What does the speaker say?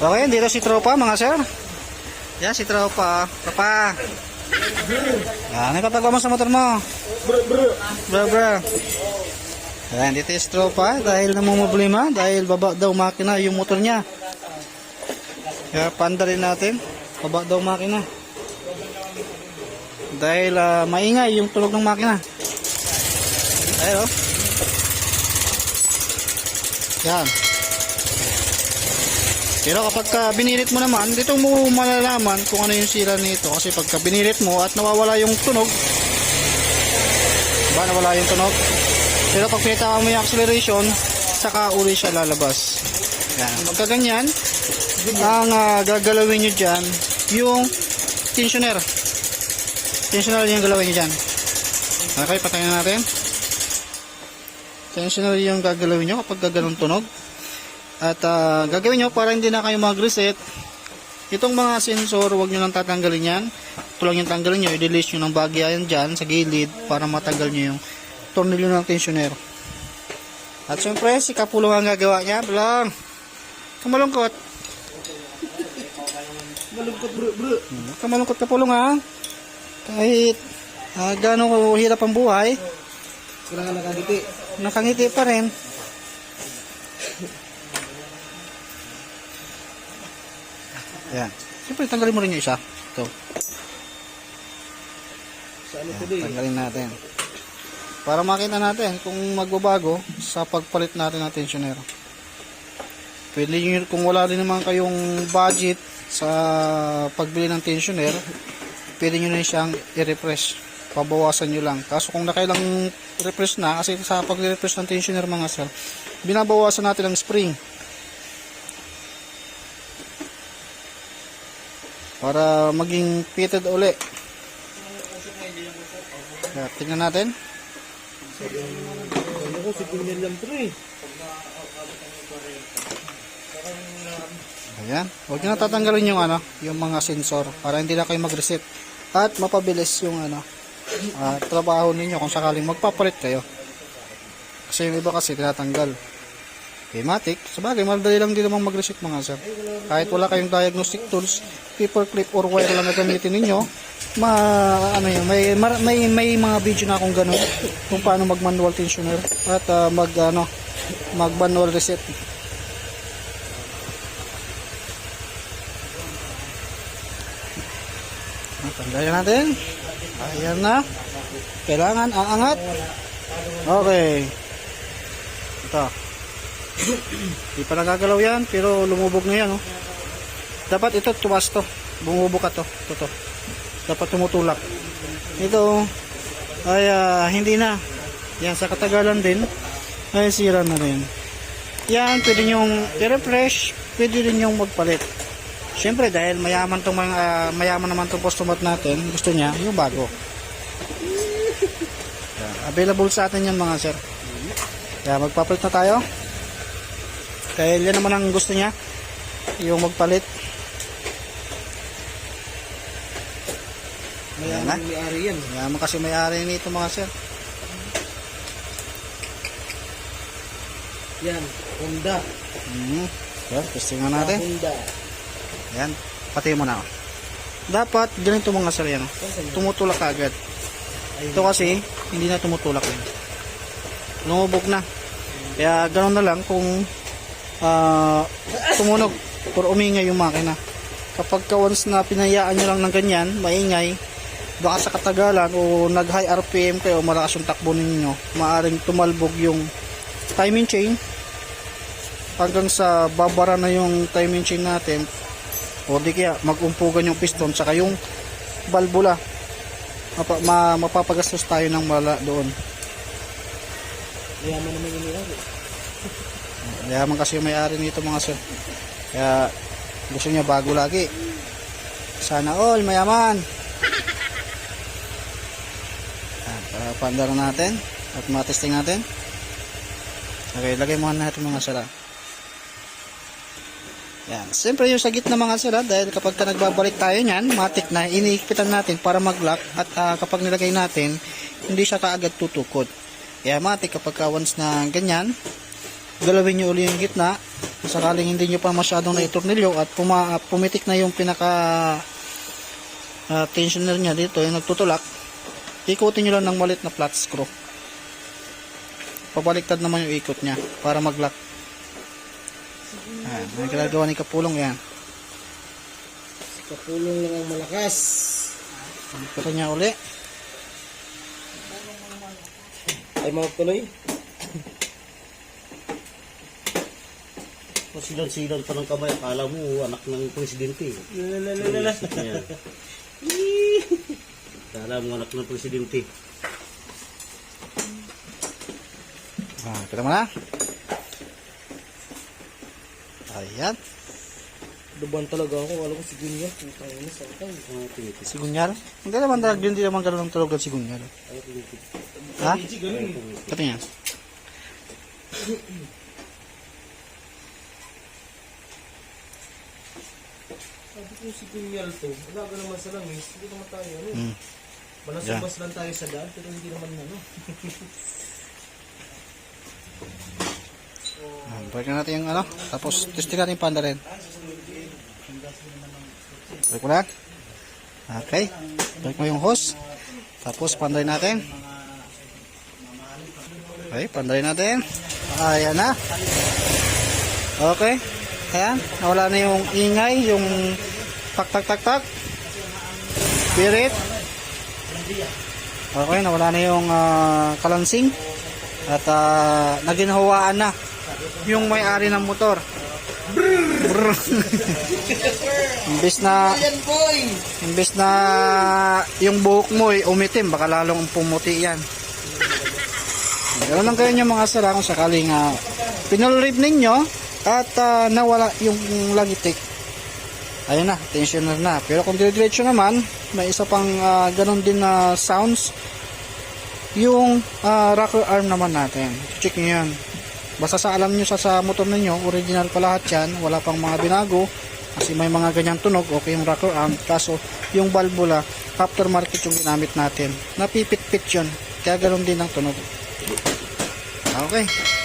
Okay, dito si Tropa mga sir. Yan si Tropa. Tropa. Yan, ipapagawa mo sa motor mo. Bro, bro. Yan, dito si Tropa dahil namumblema dahil baba daw makina yung motor niya. Kaya panda rin natin. Baba daw makina. Dahil ah, maingay yung tulog ng makina. Ayun oh. Yan. Pero kapag ka binilit mo naman, dito mo malalaman kung ano yung sira nito. Kasi pagka binilit mo at nawawala yung tunog, ba nawala yung tunog? Pero pag pinitawan mo yung acceleration, saka uli siya lalabas. Yan. Pagka ganyan, ang ah, gagalawin nyo dyan, yung tensioner. Tensioner yung galawin nyo dyan. Okay, patayin na natin. Tensioner yung gagalawin nyo kapag gagalong tunog. At ah, gagawin nyo para hindi na kayo mag-reset. Itong mga sensor, huwag nyo lang tatanggalin yan. Ito lang yung tanggalin nyo, i-release nyo ng bagya yan dyan sa gilid para matanggal nyo yung tornilyo ng tensioner. At syempre, si Kapulong ang gagawa niya. Belong! Kamalungkot. Malungkot bro bro. Hmm, Kamalungkot Kapulong ha. Kahit uh, gano'ng hirap ang buhay, nakangiti pa rin. Yan. Siyempre, tanggalin mo rin yung isa. Ito. Sa ano Yan, today? tanggalin natin. Para makita natin kung magbabago sa pagpalit natin ng tensioner. Pwede nyo, kung wala din naman kayong budget sa pagbili ng tensioner, pwede nyo na siyang i-refresh. Pabawasan nyo lang. Kaso kung nakailang refresh na, kasi sa pag-refresh ng tensioner mga sir, binabawasan natin ang spring. Para maging fitted uli. Kaya, tingnan natin. Ano ko. Ayan. Huwag nyo na tatanggalin yung ano, yung mga sensor para hindi na kayo mag-reset. At mapabilis yung ano, ah, trabaho ninyo kung sakaling magpapalit kayo. Kasi yung iba kasi tinatanggal. Okay, Matic, sabagay, madali lang din naman mag-reset mga sir. Kahit wala kayong diagnostic tools, paper clip or wire lang na gamitin ninyo, ma, ano yun, may, may, may mga video na akong ganun kung paano mag-manual tensioner at ah, mag, ano, mag-manual reset. Tanggalin natin. Ayan na. Kailangan aangat. Okay. Ito. Di pa nagagalaw yan, pero lumubog na yan. Oh. Dapat ito tumas to. Bumubog ka to. Ito to. Dapat tumutulak. Ito ay ah, hindi na. Yan sa katagalan din ay sira na rin. Yan, pwede nyong i-refresh, pwede rin nyong magpalit. Siyempre dahil mayaman tong mga ah, mayaman naman tong customer natin, gusto niya yung bago. Available sa atin yan mga sir. Kaya magpapalit na tayo. Kaya yan naman ang gusto niya. Yung magpalit. Ayan na. Mayaman may ari yan. Mayaman kasi may-ari nito mga sir. Yan, Honda. Hmm. Sir, testing nga natin. Honda. Yan. Pati mo na. oh. Dapat ganito mga sir yan. Tumutulak ka agad. Ito kasi, hindi na tumutulak yun. Lumubog na. Kaya ganoon na lang kung ah, tumunog or umingay yung makina. Kapag ka once na pinayaan nyo lang ng ganyan, maingay, baka sa katagalan o nag high RPM kayo, malakas yung takbo ninyo, maaring tumalbog yung timing chain hanggang sa babara na yung timing chain natin o di kaya magumpugan yung piston saka yung balbula Mapa, ma, mapapagastos tayo ng mala doon Mayaman naman yung ari. Yaman kasi yung may-ari nito mga sir. Kaya gusto niya bago lagi. Sana all mayaman. Yan, para pandar natin at matesting natin. Okay, lagay muna natin mga sira. Yan. Siyempre yung sa gitna mga sira dahil kapag ka nagbabalik tayo niyan, matik na, iniipitan natin para mag-lock at ah, kapag nilagay natin, hindi siya kaagad tutukod. Kaya matik kapag ka once na ganyan, galawin nyo uli yung gitna sakaling hindi nyo pa masyadong naitornilyo at puma, pumitik na yung pinaka ah, tensioner niya dito, yung nagtutulak, ikutin nyo lang ng malit na flat screw. Pabaliktad naman yung ikot niya para mag-lock. Ayan, may ginagawa ni Kapulong yan. Kapulong lang ang malakas. Ikutin niya uli. Ay, mga tuloy. Silan-silan pa ng kamay, akala mo anak ng presidente. Lalalala. Ayan. Akala mo anak ng presidente. Ah, kita mo na. Ayan. Duban talaga ako. Alam ko si Gunya. Putang ina sa akin. Ano tinitip? Sigunyal? Hindi naman talaga, hindi naman ganun ang tulog ng sigunyal. Ano tinitip? Ha? Hindi ganun eh. Ko si Gunya to. Wala ka naman sa langis. Hindi naman tayo ano. Mm. Balasubas lang tayo sa daan. Pero hindi naman ano. Ah, Balik na natin yung ano. Tapos, testing natin yung panda rin. Balik mo na. Okay. Balik mo yung hose. Tapos, panday natin. Okay, panday natin. Ayan na. Okay. Ayan. Nawala na yung ingay, yung tak tak tak tak. Spirit. Okay, nawala na yung ah, kalansing. At uh, naginhawaan na yung may-ari ng motor. Brrr. imbes na imbes na yung buhok mo ay umitim, baka lalong pumuti yan. Ganoon lang kayo yung mga sara kung sakaling uh, pinulrib ninyo at ah, nawala yung lagitik. Ayun na, tensioner na. Pero kung diretso naman, may isa pang ah, ganun din na sounds yung ah, rocker arm naman natin. Check nyo yan. Basta sa alam nyo sa, sa motor ninyo, original pa lahat yan. Wala pang mga binago. Kasi may mga ganyang tunog. Okay yung rocker arm. Kaso yung valvula, aftermarket yung ginamit natin. Napipit-pit yun. Kaya ganun din ang tunog. Okay.